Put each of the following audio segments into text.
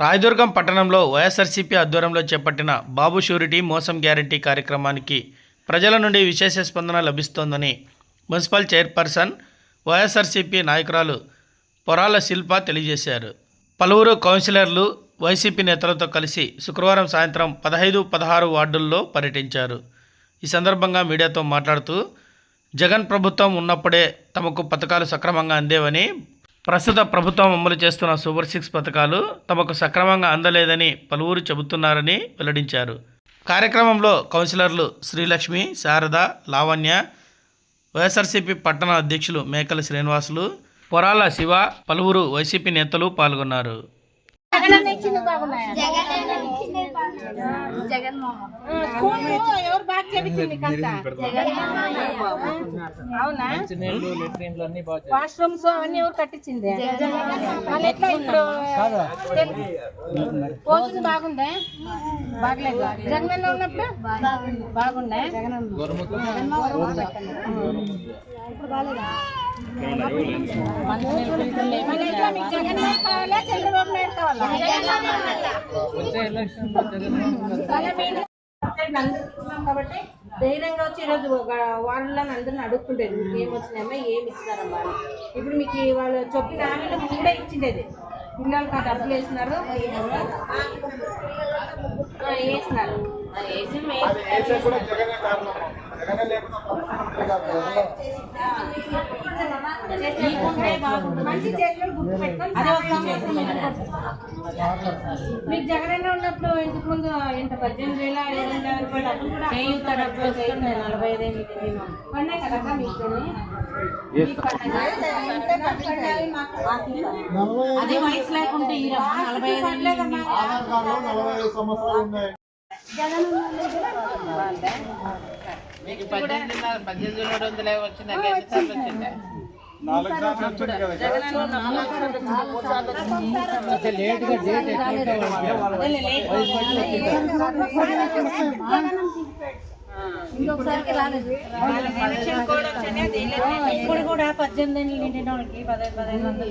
రాయదుర్గం పట్టణంలో వైఎస్ఆర్సీపీ ఆధ్వర్యంలో చేపట్టిన బాబు షూరిటీ మోసం గ్యారంటీ కార్యక్రమానికి ప్రజల నుండి విశేష స్పందన లభిస్తోందని మున్సిపల్ చైర్పర్సన్ వైఎస్ఆర్సీపీ నాయకురాలు పొరాల శిల్ప తెలియజేశారు. పలువురు కౌన్సిలర్లు వైసీపీ నేతలతో కలిసి శుక్రవారం సాయంత్రం పదహైదు పదహారు వార్డుల్లో పర్యటించారు. ఈ సందర్భంగా మీడియాతో మాట్లాడుతూ జగన్ ప్రభుత్వం ఉన్నప్పుడే తమకు పథకాలు సక్రమంగా అందేవని ప్రస్తుత ప్రభుత్వం అమలు చేస్తున్న సూపర్ సిక్స్ పథకాలు తమకు సక్రమంగా అందలేదని పలువురు చెబుతున్నారని వెల్లడించారు. కార్యక్రమంలో కౌన్సిలర్లు శ్రీలక్ష్మి శారద లావణ్య వైఎస్ఆర్సీపీ పట్టణ అధ్యక్షులు మేకల శ్రీనివాసులు పొరాల శివ పలువురు వైసీపీ నేతలు పాల్గొన్నారు. ఎవరు బాగా చెప్పింది మీకంతా అవునా? వాష్రూమ్స్ అవన్నీ ఎవరు కట్టించింది? మళ్ళీ ఎట్లా ఇప్పుడు పోతుంది బాగుందా? బాగలేదు. జగన్ ఉన్నప్పుడు? బాగుందా? ఇప్పుడు బాగాలేదా కాబట్టి ధైర్యంగా వచ్చి ఈరోజు వాళ్ళని అందరిని అడుగుతుండేది ఏం వచ్చినాయమ్మా ఏం ఇచ్చినారమ్మా ఇప్పుడు మీకు వాళ్ళు చెప్పిన ఆమెను ముందే ఇచ్చిండేది పిల్లలకి ఆ డబ్బులు వేసినారు వేసినారు ఆ, వేసి మంచి చేతులు గుర్తు పెట్టుకొని మీకు జగనన్న ఉన్నప్పుడు ఇంతకు ముందు ఇంత పద్దెనిమిది వేల ఐదు వందల రూపాయలు అప్పుడు కూడా చేయూత డబ్బులు నలభై ఐదు ఏళ్ళు పడినాయి కదా మీకు అదే వయసు లేకుంటే ఈ నలభై ఐదు పద్దెనిమిది ఎన్నిసార్లు వచ్చింది ఇప్పుడు కూడా పద్దెనిమిది ఏళ్ళు నిండిన వాళ్ళకి పదహైదు పదహైదు వందలు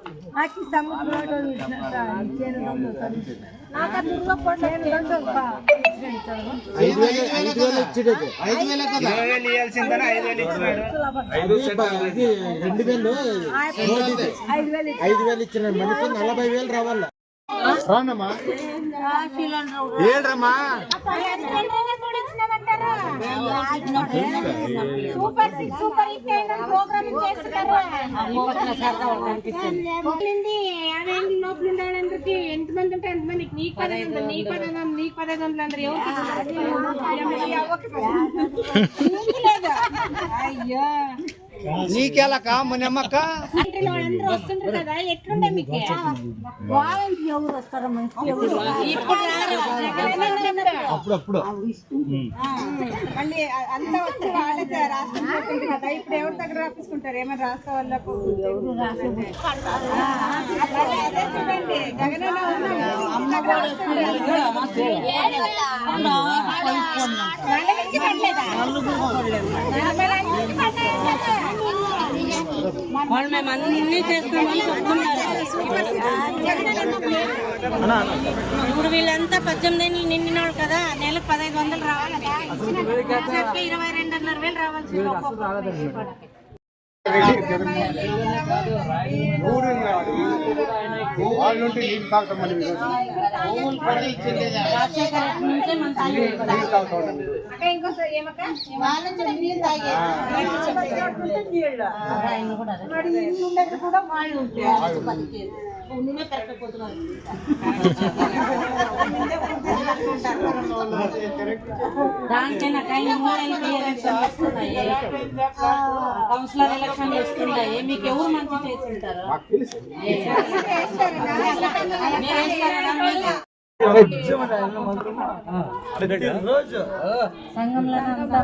రెండు వేలు మోదీది. ఐదు వేలు ఇచ్చిన మనకి నలభై వేలు రావాల రానమ్మా ఏడ్రమ్మా సూపర్ సిక్స్ సూపర్ హిట్ అయిన ప్రోగ్రామ్ చేస్తున్నారు? యాభై లోపల ఉండే వాళ్ళందరికీ ఎంతమంది ఉంటే ఎంతమందికి నీకు పదహైదు వందలు నీకు పదహైదు వందలు నీకు పదహైదు వందలు అందరు ఎవరికి అయ్యో. నీకెలా కా మనమ్మక్క అప్పుడప్పుడు. మళ్ళీ అంతా వచ్చి వాళ్ళే రాష్ట్రం చేస్తుంది కదా ఇప్పుడు ఎవరి దగ్గర రాపించుకుంటారు ఏమైనా రాష్ట్ర వాళ్ళకు చూడండి. వాళ్ళు మేము అన్ని చేస్తామని ఇప్పుడు వీళ్ళంతా పద్దెనిమిది ఏళ్ళు నిండినోడు కదా నెలకు పదహైదు వందలు రావాలి చెప్పి ఇరవై రెండున్నర వేలు రావాల్సింది ఒక్కొక్కరికి. వాళ్ళ నీళ్ళు తాగటం మీరు. రాజశేఖర్ రెడ్డి నుంచే మన తల్లి నువ్వే పెరగకపోతున్నావు. దానికైనా కానీ కౌన్సిలర్ ఎలక్షన్లు వస్తున్నాయి మీకు ఎవరు మంచి చేస్తుంటారు? సంఘంలో అంతా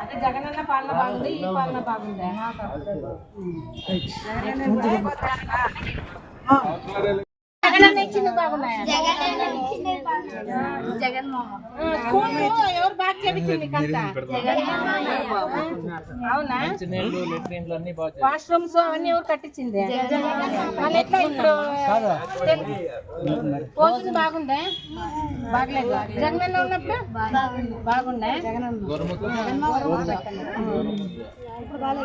అంటే జగనన్న పాలన బాగుంది ఈ పాలన బాగుందా? జగనన్న ఇచ్చింది బాగున్నాయా? స్కూల్ ఎవరు బాగా చేపించింది అవునా? వాష్రూమ్స్ అవన్నీ ఎవరు కట్టించింది? ఎట్లా ఇప్పుడు పోతుంది బాగుందా? బాగలేదు. జగనన్న ఉన్నప్పుడు? మీకు జగన్ కావాలా చంద్రబాబు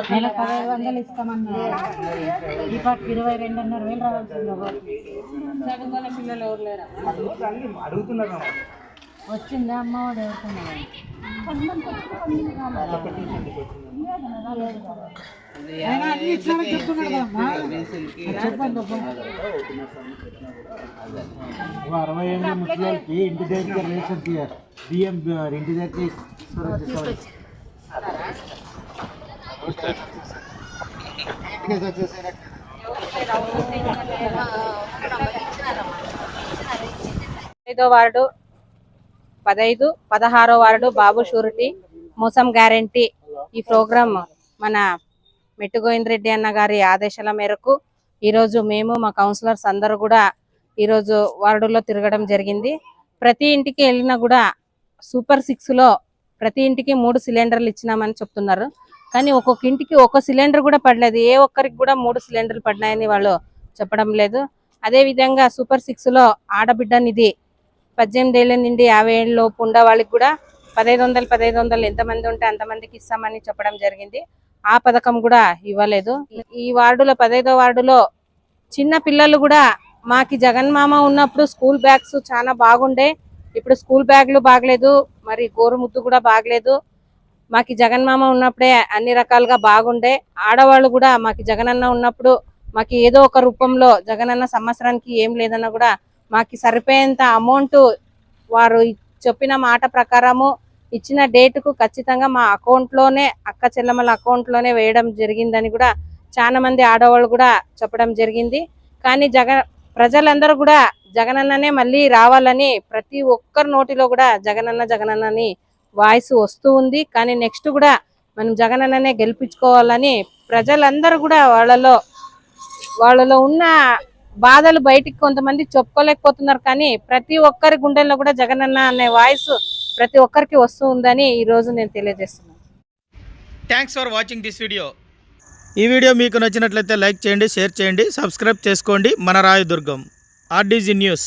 మీ ఇంట్లో అందరూ చెప్పి నెక్స్ట్ సార్లు నెల పదహైదు వందలు ఇస్తామన్నారు. ఈ పాటికి ఇరవై రెండున్నర వేలు రావాల్సింది చదువుకునే పిల్లలు ఎవరు లేరా వచ్చిందా అమ్మఒడి ఎవరుకున్నారు అరవై ఎనిమిది ముసలికి ఇంటి దగ్గర రేషన్ బియ్యం ఇంటి దగ్గర. ఐదో వార్డు పదైదు పదహారో వార్డు బాబు షూరిటీ మోసం గ్యారంటీ. ఈ ప్రోగ్రాం మన మెట్టు గోవింద్ రెడ్డి అన్న గారి ఆదేశాల మేరకు ఈరోజు మేము మా కౌన్సిలర్స్ అందరూ కూడా ఈరోజు వార్డులో తిరగడం జరిగింది. ప్రతి ఇంటికి వెళ్ళినా కూడా సూపర్ సిక్స్లో ప్రతి ఇంటికి మూడు సిలిండర్లు ఇచ్చినామని చెప్తున్నారు. కానీ ఒక్కొక్క ఇంటికి ఒక్క సిలిండర్ కూడా పడలేదు. ఏ ఒక్కరికి కూడా మూడు సిలిండర్లు పడినాయని వాళ్ళు చెప్పడం లేదు. అదే విధంగా సూపర్ సిక్స్లో ఆడబిడ్డ నిధి పద్దెనిమిది ఏళ్ళ నుండి యాభై ఏళ్ళ లోపు ఉండే వాళ్ళకి కూడా పదహైదు వందలు పదహైదు వందలు ఎంతమంది ఉంటే అంతమందికి ఇస్తామని చెప్పడం జరిగింది. ఆ పథకం కూడా ఇవ్వలేదు. ఈ వార్డులో పదహైదో వార్డులో చిన్న పిల్లలు కూడా మాకి జగన్ మామ ఉన్నప్పుడు స్కూల్ బ్యాగ్స్ చాలా బాగుండే. ఇప్పుడు స్కూల్ బ్యాగ్లు బాగలేదు. మరి గోరుముద్దు కూడా బాగలేదు. మాకు జగన్ మామ ఉన్నప్పుడే అన్ని రకాలుగా బాగుండే. ఆడవాళ్ళు కూడా మాకు జగనన్న ఉన్నప్పుడు మాకు ఏదో ఒక రూపంలో జగనన్న సంవత్సరానికి ఏం లేదన్నా కూడా మాకు సరిపోయేంత అమౌంట్ వారు చెప్పిన మాట ప్రకారము ఇచ్చిన డేటుకు ఖచ్చితంగా మా అకౌంట్లోనే అక్క చెల్లెమ్మల అకౌంట్లోనే వేయడం జరిగిందని కూడా చాలా మంది ఆడవాళ్ళు కూడా చెప్పడం జరిగింది. కానీ జగన్ ప్రజలందరూ కూడా జగనన్ననే మళ్ళీ రావాలని ప్రతి ఒక్కరి నోటిలో కూడా జగనన్న జగనన్నని వాయిస్ వస్తూ ఉంది. కానీ నెక్స్ట్ కూడా మనం జగన్ అన్ననే గెలిపించుకోవాలని ప్రజలందరూ కూడా వాళ్ళలో వాళ్ళలో ఉన్న బాధలు బయటికి కొంతమంది చెప్పుకోలేకపోతున్నారు. కానీ ప్రతి ఒక్కరి గుండెల్లో కూడా జగనన్న అనే వాయిస్ ప్రతి ఒక్కరికి వస్తూ ఉందని ఈ రోజు నేను తెలియజేస్తున్నాను. Thanks for watching this video ఈ వీడియో మీకు నచ్చినట్లయితే లైక్ చేయండి షేర్ చేయండి సబ్స్క్రైబ్ చేసుకోండి. మన రాయదుర్గం ఆర్డీజీ న్యూస్.